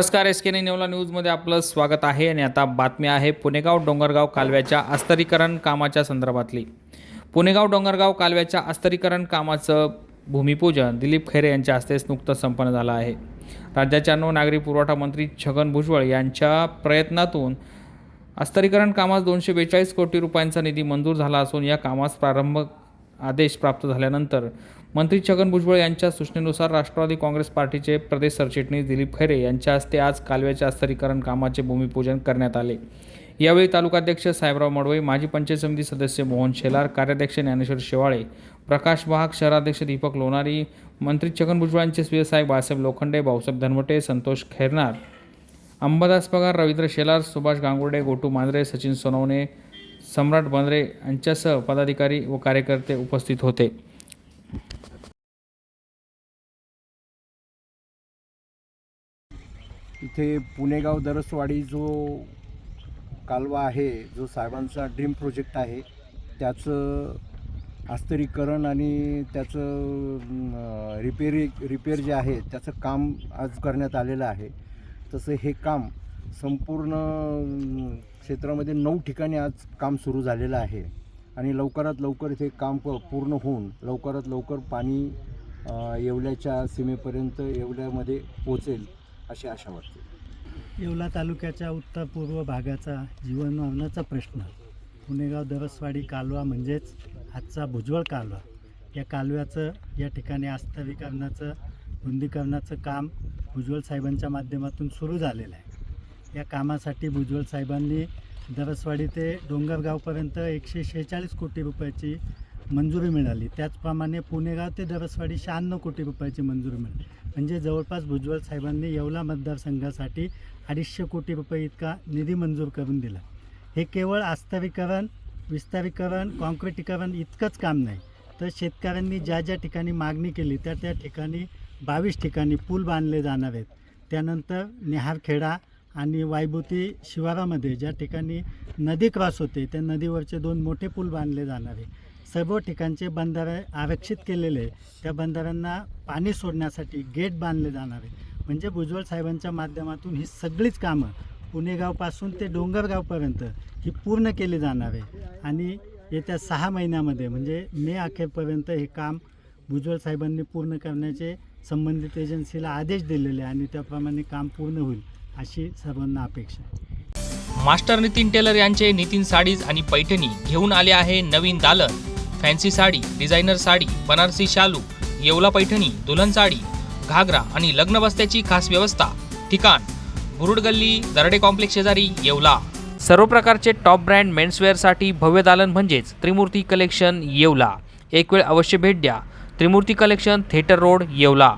नमस्कार एस के नेवला न्यूजमध्ये आपलं स्वागत आहे आणि आता बातमी आहे पुणेगाव डोंगरगाव कालव्याच्या अस्तरीकरण कामाच्या संदर्भातली. पुणेगाव डोंगरगाव कालव्याच्या अस्तरीकरण कामाचं भूमिपूजन दिलीप खैरे यांच्या हस्तेच नुकतंच संपन्न झालं आहे. राज्याच्या अन्न नागरी पुरवठा मंत्री छगन भुजबळ यांच्या प्रयत्नातून अस्तरीकरण कामास दोनशे बेचाळीस कोटी रुपयांचा निधी मंजूर झाला असून या कामास प्रारंभ आदेश प्राप्त झाल्यानंतर मंत्री छगन भुजबळ यांच्या सूचनेनुसार राष्ट्रवादी काँग्रेस पार्टीचे प्रदेश सरचिटणीस दिलीप खैरे यांच्या हस्ते आज कालव्याच्या अस्तरीकरण कामाचे भूमिपूजन करण्यात आले. यावेळी तालुकाध्यक्ष साहेबराव मडवई माजी पंचायत समिती सदस्य मोहन शेलार कार्याध्यक्ष ज्ञानेश्वर शेवाळे प्रकाश वाहक शहराध्यक्ष दीपक लोणारी मंत्री छगन भुजबळ यांचे स्वीय बाळासाहेब लोखंडे भाऊसाहेब धनवटे संतोष खैरनार अंबादास पगार रवींद्र शेलार सुभाष गांगुर्डे गोटू मांजरे सचिन सोनवणे सम्राट बंद्रे यांच्यासह पदाधिकारी व कार्यकर्ते उपस्थित होते. इथे पुणेगाव दरसवाडी जो कालवा आहे जो साहेबांचा ड्रीम प्रोजेक्ट आहे त्याचं आस्तरीकरण आणि त्याचं रिपेरी रिपेअर जे आहे त्याचं काम आज करण्यात आलेलं आहे. तसं हे काम संपूर्ण क्षेत्रामध्ये नऊ ठिकाणी आज काम सुरू झालेलं आहे. आणि लवकरात लवकर इथे काम प पूर्ण होऊन लवकरात लवकर पाणी येवल्याच्या सीमेपर्यंत येवल्यामध्ये पोचेल अशी आशा वाटते येवला तालुक्याच्या उत्तर पूर्व भागाचा जीवनमरणाचा प्रश्न. पुणेगाव दरसवाडी कालवा म्हणजेच आजचा भुजवळ कालवा. या कालव्याचं या ठिकाणी आस्तरीकरणाचं रुंदीकरणाचं काम भुजवळ साहेबांच्या माध्यमातून सुरू झालेलं आहे. या कामासाठी भुजवळ साहेबांनी दरसवाडी ते डोंगरगावपर्यंत एकशे शेहेचाळीस कोटी रुपयाची मंजुरी मिळाली. त्याचप्रमाणे पुणेगाव ते दरसवाडी शहाण्णव कोटी रुपयाची मंजुरी मिळाली. म्हणजे जवळपास भुजबळ साहेबांनी येवला मतदारसंघासाठी अडीचशे कोटी रुपये इतका निधी मंजूर करून दिला. हे केवळ आस्तरीकरण विस्तारीकरण कॉन्क्रिटीकरण इतकंच काम नाही. तर शेतकऱ्यांनी ज्या ज्या ठिकाणी मागणी केली त्या त्या ठिकाणी बावीस ठिकाणी पूल बांधले जाणार आहेत. त्यानंतर निहारखेडा आणि वायभूती शिवारामध्ये ज्या ठिकाणी नदी क्रॉस होते त्या नदीवरचे दोन मोठे पूल बांधले जाणार आहे. सर्व ठिकाणचे बंधारे आरक्षित केलेले आहे. त्या बंधाऱ्यांना पाणी सोडण्यासाठी गेट बांधले जाणार आहे म्हणजे भुजबळ साहेबांच्या माध्यमातून ही सगळीच कामं पुणेगावपासून ते डोंगरगावपर्यंत ही पूर्ण केली जाणार आहे. आणि येत्या सहा महिन्यामध्ये म्हणजे मे अखेरपर्यंत हे काम भुजबळ साहेबांनी पूर्ण करण्याचे संबंधित एजन्सीला आदेश दिलेले आहे आणि त्याप्रमाणे काम पूर्ण होईल अशी सर्वांना अपेक्षा मास्टर नितीन टेलर यांचे नितीन साडीज आणि पैठणी घेऊन आले आहे नवीन दालन. फॅन्सी साडी डिझायनर साडी बनारसी शालू येवला पैठणी दुल्हन साडी घागरा आणि लग्न बस्त्याची खास व्यवस्था. ठिकाण बुरुड गल्ली दरडे कॉम्प्लेक्स शेजारी येवला. सर्व प्रकारचे टॉप ब्रँड मेन्सवेअरसाठी भव्य दालन म्हणजेच त्रिमूर्ती कलेक्शन येवला. एक वेळ अवश्य भेट द्या. Trimurti collection theatre road Yeola.